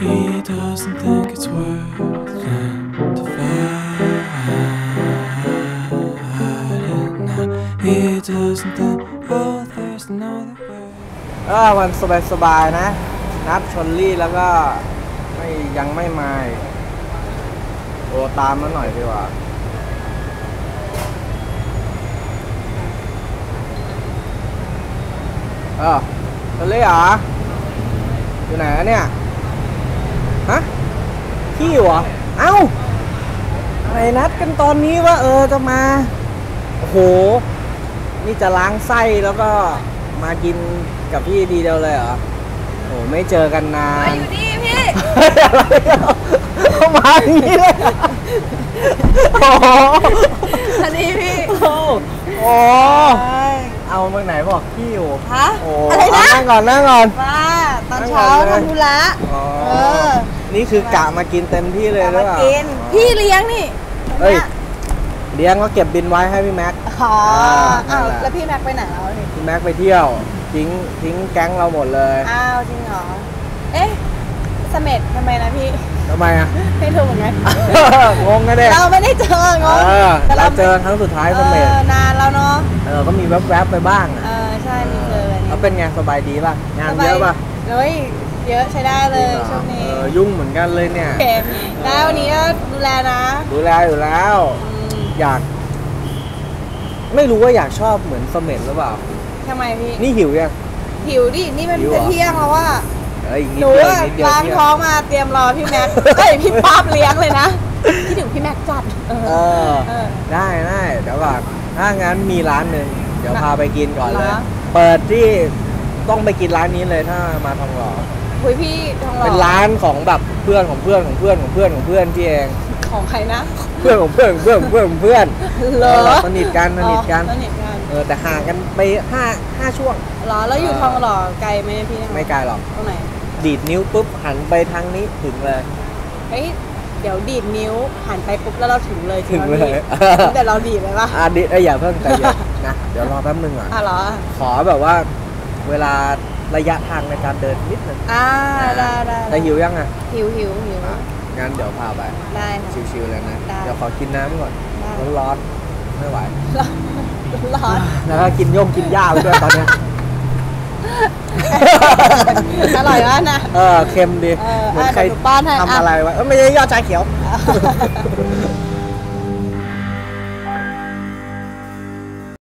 He doesn't think it's worth trying to fight it now. He doesn't think, oh, there's another way. ก็วันสบายๆนะ นัดชนลี่แล้วก็ไม่ยังไม่มาโอตามมาหน่อยดีกว่า เออชนลี่เหรออยู่ไหนอะเนี่ย ฮะขี้เหรอ เอ้าอะไรนัดกันตอนนี้ว่าเออจะมา โอ้โห นี่จะล้างไส้แล้วก็มากินกับพี่ดีเดียวเลยเหรอ โอ้ไม่เจอกันนานมาอยู่นี่พี่เข้ามาอย่างนี้เลยโอ้โหอันนี้พี่ โอ้โห เอามาไหนบอกพี่อยู่ฮะโอ้อะไรนะ นั่งก่อนนั่งก่อนมาตอนเช้านั่งก่อนเลยทำธุระอ๋อ เออนี่คือกะมากินเต็มที่เลยหรือมาเปล่ากินพี่เลี้ยงนี่เอ้ยเลี้ยงก็เก็บบินไว้ให้พี่แม็กอ๋อนั่อ้านวแหละแล้วพี่แม็กไปไหนแล้วนี่พี่แม็กไปเที่ยว ทิ้งทิ้งแก๊งเราหมดเลยอ้าวจริงเหรอเอ๊ะเสม็ดทำไมนะพี่ทำไมอะ ไม่รู้เหมือนกัน งงกันเด็เราไม่ได้เจองงเออแต่เราเจอครั้งสุดท้ายเสม็ดเออนานแล้วเนาะ เออก็มีแวบๆไปบ้างเออใช่มีเจอกันแล้วเป็นไงสบายดีป่ะงานเยอะป่ะเฮ้ยเยอะใช้ได้เลยช่วงเอนี้อยุ่งเหมือนกันเลยเนี่ย โอเคได้วันนี้ก็ดูแลนะดูแลอยู่แล้ว อืมอยาก ไม่รู้ว่าอยากชอบเหมือนเสม็ดหรือเปล่า ทำไมพี่นี่หิวยัง หิวดินี่มันหิวเหรอจะเที่ยงแล้วว่าเอ้ยอีกหนิดนูเดียวอะนิดเดียวล้างเที่ยงท้องมาเตรียมรอพี่แม็กเอ้ยพี่ป๊าบเลี้ยงเลยนะคิดถึงพี่แม็กจัดเอเอออ เออได้ได้เดี๋ยวก่อน ถ้างั้นมีร้านหนึ่งเดี๋ยวนะพาไปกินก่อนเลย เหรอ เปิดที่ต้องไปกินร้านนี้เลยถ้ามาทองหล่อคุยพี่ทองหล่อเป็นร้านของแบบเพื่อนของเพื่อนของเพื่อนของเพื่อนของเพื่อนพี่เองของใครนะเพื่อนของเพื่อนของเพื่อนของเพื่อนของเพื่อนเหรอเออสนิทกันสนิทกันอ๋อสนิทกันเออแต่ห่างกันไปห้าห้าช่วง เหรอแล้วอยู่ทองหล่อไกลไหมพี่ไม่ไกลหรอกตรงไหนดีดนิ้วปุ๊บหันไปทางนี้ถึงเลย เฮ้ย เดี๋ยวดีดนิ้วหันไปปุ๊บแล้วเราถึงเลยถึงเลยจริงปะพี่แต่เราดีดเลยปะอะดิดเอ้ยอย่าเพิ่งใจเย็นนะเดี๋ยวรอแป๊บนึงก่อนอะเหรอขอแบบว่าเวลาระยะทางในการเดินนิดนึงอ่าได้ได้แต่หิวยังอะหิวหิวหิวอะงั้นเดี๋ยวพาไปได้ค่ะชิวๆเลยนะได้เดี๋ยวขอกินน้ำก่อนได้ร้อนๆไม่ไหวร้อนแล้วก็กินย่มกินหญ้าไปด้วยตอนเนี้ย อร่อยมากนะ เออเค็มดีเออเหมือนอะใครเดี๋ยวหนูป้อนให้ทำอะอะไรไว้เออไม่ใช่ยอดชาเขียว